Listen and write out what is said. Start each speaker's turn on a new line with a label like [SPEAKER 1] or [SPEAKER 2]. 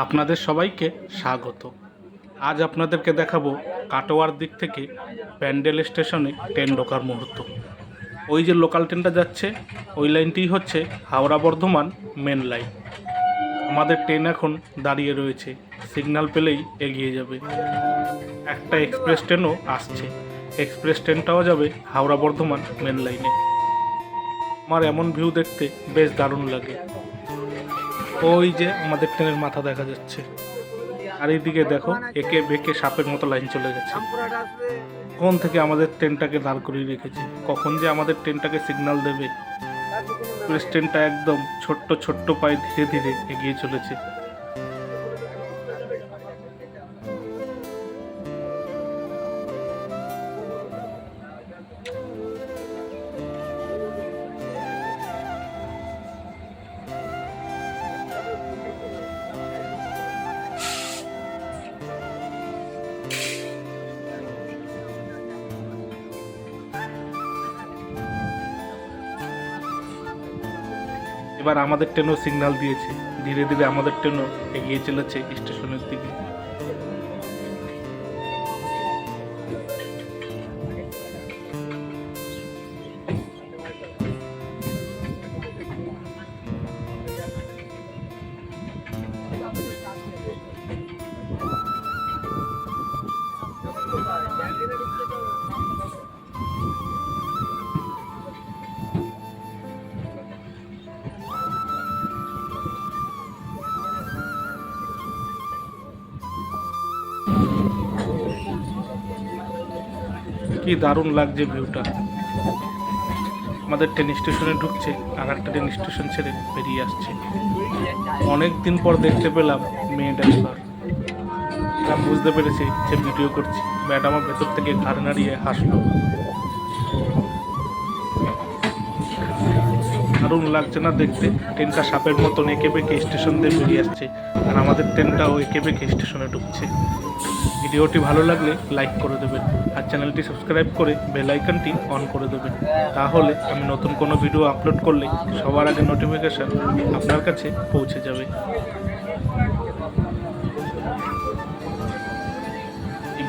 [SPEAKER 1] আপনাদের সবাইকে স্বাগত। আজ আপনাদেরকে দেখাবো কাটোয়ার দিক থেকে প্যান্ডেল স্টেশনে ট্রেন ঢোকার মুহূর্ত। ওই যে লোকাল ট্রেনটা যাচ্ছে, ওই লাইনটিই হচ্ছে হাওড়া বর্ধমান মেন লাইন আমাদের ট্রেন এখন দাঁড়িয়ে রয়েছে সিগন্যাল পেলেই এগিয়ে যাবে। একটা এক্সপ্রেস ট্রেনও আসছে এক্সপ্রেস ট্রেনটাও যাবে হাওড়া বর্ধমান মেন লাইনে আমার এমন ভিউ দেখতে বেশ দারুণ লাগে। ওই যে আমাদের ট্রেনের মাথা দেখা যাচ্ছে। আর এইদিকে দেখো, একে বেঁকে সাপের মতো লাইন চলে গেছে। কোন থেকে আমাদের ট্রেনটাকে দাঁড় করিয়ে রেখেছে? কখন যে আমাদের ট্রেনটাকে সিগনাল দেবে? ট্রেনটা একদম ছোট্ট ছোট্ট পায়ে ধীরে ধীরে এগিয়ে চলেছে। এবার আমাদের ট্রেনও সিগন্যাল দিয়েছে। ধীরে ধীরে আমাদের ট্রেনও এগিয়ে চলেছে স্টেশনের দিকে। কি দারুণ লাগছে ভিউটা। আমাদের ট্রেন স্টেশনে ঢুকছে, আর একটা ট্রেন স্টেশন ছেড়ে বেরিয়ে আসছে। অনেক দিন পর দেখতে পেলাম মেয়ে আমি বুঝতে পেরেছি যে ভিডিও করছি। ম্যাডাম আমার ভেতর থেকে ঘাড় নাড়িয়ে হাসলো। দারুণ লাগছে না দেখতে? ট্রেনটা সাপের মতন এঁকে বেঁকে স্টেশন দিয়ে বেরিয়ে আসছে। আর আমাদের ট্রেনটাও এঁকে বেঁকে স্টেশনে ঢুকছে। ভিডিওটি ভালো লাগলে লাইক করে দেবেন আর চ্যানেলটি সাবস্ক্রাইব করে বেল আইকনটি অন করে দেবেন। তাহলে আমি নতুন কোনো ভিডিও আপলোড করলে সবার আগে নোটিফিকেশান আপনার কাছে পৌঁছে যাবে।